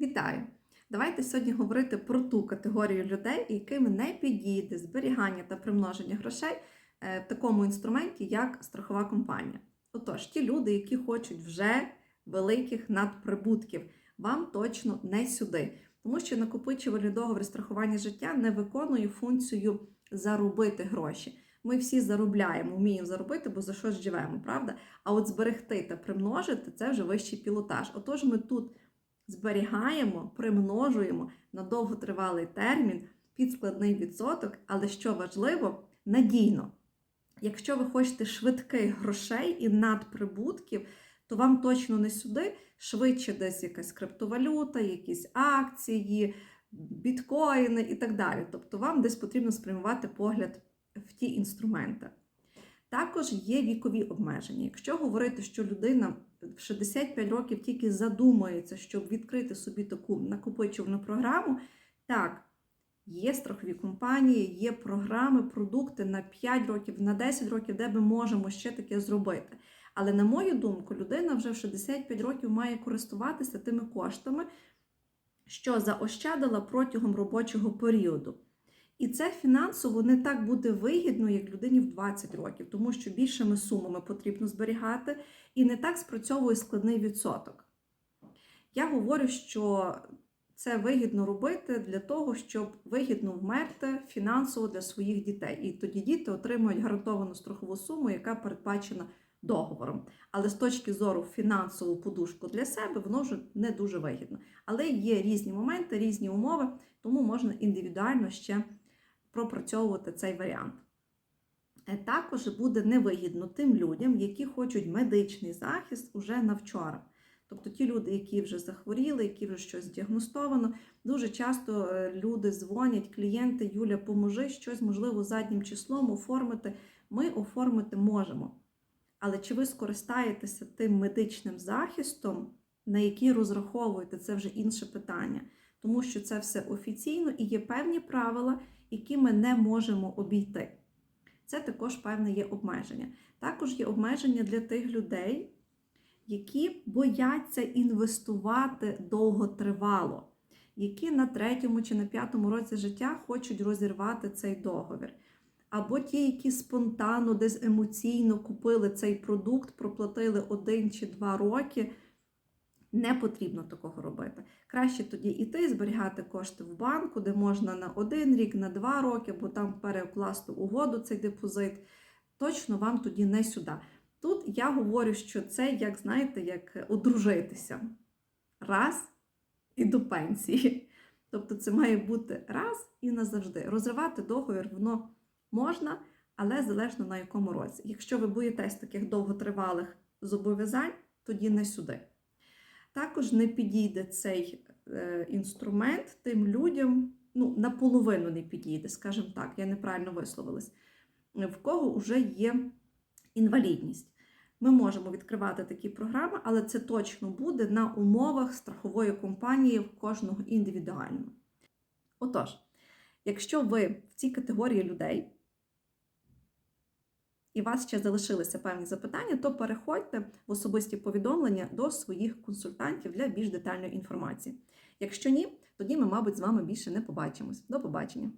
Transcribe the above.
Вітаю! Давайте сьогодні говорити про ту категорію людей, яким не підійде зберігання та примноження грошей е, в такому інструменті, як страхова компанія. Отож, ті люди, які хочуть вже великих надприбутків, вам точно не сюди, тому що накопичувальний договір страхування життя не виконує функцію заробити гроші. Ми всі заробляємо, вміємо заробити, бо за щось живемо, правда? А от зберегти та примножити це вже вищий пілотаж. Отож, ми тут зберігаємо, примножуємо на довготривалий термін під складний відсоток, але що важливо, надійно. Якщо ви хочете швидких грошей і надприбутків, то вам точно не сюди, швидше десь якась криптовалюта, якісь акції, біткоїни і так далі. Тобто вам десь потрібно спрямувати погляд в ті інструменти. Також є вікові обмеження. Якщо говорити, що людина в 65 років тільки задумається, щоб відкрити собі таку накопичувальну програму, так, є страхові компанії, є програми, продукти на 5 років, на 10 років, де ми можемо ще таке зробити. Але, на мою думку, людина вже в 65 років має користуватися тими коштами, що заощадила протягом робочого періоду. І це фінансово не так буде вигідно, як людині в 20 років, тому що більшими сумами потрібно зберігати, і не так спрацьовує складний відсоток. Я говорю, що це вигідно робити для того, щоб вигідно вмерти фінансово для своїх дітей. І тоді діти отримують гарантовану страхову суму, яка передбачена договором. Але з точки зору фінансову подушку для себе, воно вже не дуже вигідно. Але є різні моменти, різні умови, тому можна індивідуально ще пропрацьовувати цей варіант. Е, Також буде невигідно тим людям, які хочуть медичний захист уже на вчора. Тобто ті люди, які вже захворіли, які вже щось діагностовано, дуже часто е, люди дзвонять, клієнти, Юля, поможи щось, можливо, заднім числом оформити. Ми оформити можемо. Але чи ви скористаєтеся тим медичним захистом, на який розраховуєте, це вже інше питання. Тому що це все офіційно і є певні правила, які ми не можемо обійти. Це також певне є обмеження. Також є обмеження для тих людей, які бояться інвестувати довготривало, які на третьому чи на п'ятому році життя хочуть розірвати цей договір. Або ті, які спонтанно, десь емоційно купили цей продукт, проплатили один чи два роки. Не потрібно такого робити. Краще тоді іти, зберігати кошти в банку, де можна на один рік, на два роки, бо там перекласти угоду цей депозит. Точно вам тоді не сюди. Тут я говорю, що це, як знаєте, як одружитися. Раз і до пенсії. Тобто це має бути раз і назавжди. Розривати договір воно можна, але залежно на якому році. Якщо ви боїтесь таких довготривалих зобов'язань, тоді не сюди. Також не підійде цей інструмент тим людям, ну, наполовину не підійде, скажімо так, я неправильно висловилась, в кого вже є інвалідність. Ми можемо відкривати такі програми, але це точно буде на умовах страхової компанії в кожного індивідуально. Отож, якщо ви в цій категорії людей, і у вас ще залишилися певні запитання, то переходьте в особисті повідомлення до своїх консультантів для більш детальної інформації. Якщо ні, тоді ми, мабуть, з вами більше не побачимось. До побачення!